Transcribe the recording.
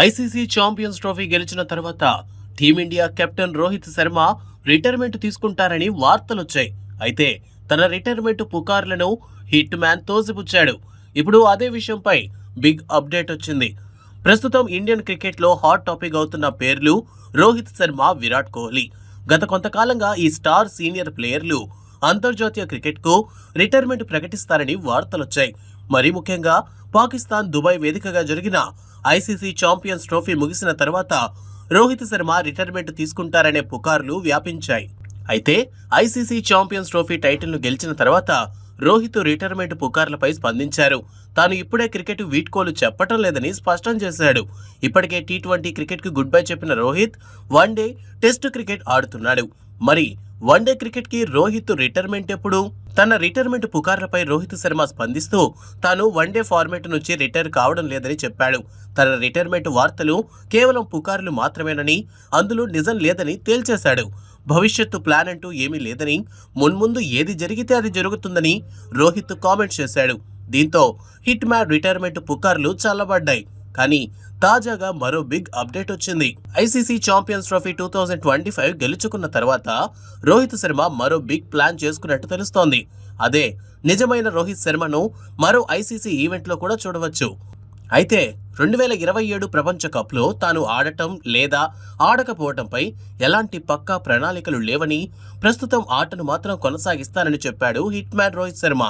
ICC champions trophy గెలిచిన తర్వాత team India captain Rohit Sharma retirement తీసుకుంటారని వార్తలొచ్చాయి. అయితే తన రిటైర్మెంట్ పుకార్లను హిట్ మ్యాన్ తోసిపుచ్చాడు. ఇప్పుడు అదే విషయంపై బిగ్ అప్డేట్ వచ్చింది. ప్రస్తుతం ఇండియన్ క్రికెట్లో హాట్ టాపిక్ అవుతున్న పేర్లు రోహిత్ శర్మ విరాట్ కోహ్లీ. గత కొంతకాలంగా ఈ స్టార్ సీనియర్ ప్లేయర్లు అంతర్జాతీయ క్రికెట్కు రిటైర్మెంట్ ప్రకటిస్తారని వార్తలొచ్చాయి. మరీ ముఖ్యంగా పాకిస్తాన్ దుబాయ్ వేదికగా జరిగిన ఐసీసీ ఛాంపియన్స్ ట్రోఫీ ముగిసిన తర్వాత రోహిత్ శర్మ రిటైర్మెంట్ తీసుకుంటారనే పుకార్లు వ్యాపించాయి. అయితే ఐసీసీ ఛాంపియన్స్ ట్రోఫీ టైటిల్ను గెలిచిన తర్వాత రోహిత్ రిటైర్మెంట్ పుకార్లపై స్పందించారు. తాను ఇప్పుడే క్రికెట్ వీడ్కోలు చెప్పటం లేదని స్పష్టం చేశాడు. ఇప్పటికే టీ ట్వంటీ క్రికెట్కు గుడ్ బై చెప్పిన రోహిత్ వన్డే టెస్ట్ క్రికెట్ ఆడుతున్నాడు. మరి వన్డే క్రికెట్కి రోహిత్ రిటైర్మెంట్ ఎప్పుడు? తన రిటైర్మెంట్ పుకార్లపై రోహిత్ శర్మ స్పందిస్తూ తాను వన్డే ఫార్మేట్ నుంచి రిటైర్ కావడం లేదని చెప్పాడు. తన రిటైర్మెంట్ వార్తలు కేవలం పుకార్లు మాత్రమేనని అందులో నిజం లేదని తేల్చేశాడు. భవిష్యత్తు ప్లాన్ అంటూ ఏమీ లేదని మున్ముందు ఏది జరిగితే అది జరుగుతుందని రోహిత్ కామెంట్ చేశాడు. దీంతో హిట్ మ్యాడ్ రిటైర్మెంట్ పుకార్లు చల్లబడ్డాయి. కానీ తాజాగా మరో బిగ్ అప్డేట్ వచ్చింది. ICC champions trophy two thousand twenty five గెలుచుకున్న తర్వాత రోహిత్ శర్మ మరో బిగ్ ప్లాన్ చేసుకున్నట్టు తెలుస్తోంది. అదే నిజమైన రోహిత్ శర్మను మరో ఐసీసీ ఈవెంట్లో కూడా చూడవచ్చు. అయితే రెండు వేల ఇరవై ఏడు ప్రపంచ కప్లో తాను ఆడటం లేదా ఆడకపోవటంపై ఎలాంటి పక్కా ప్రణాళికలు లేవని ప్రస్తుతం ఆటను మాత్రం కొనసాగిస్తానని చెప్పాడు హిట్ మ్యాన్ రోహిత్ శర్మ.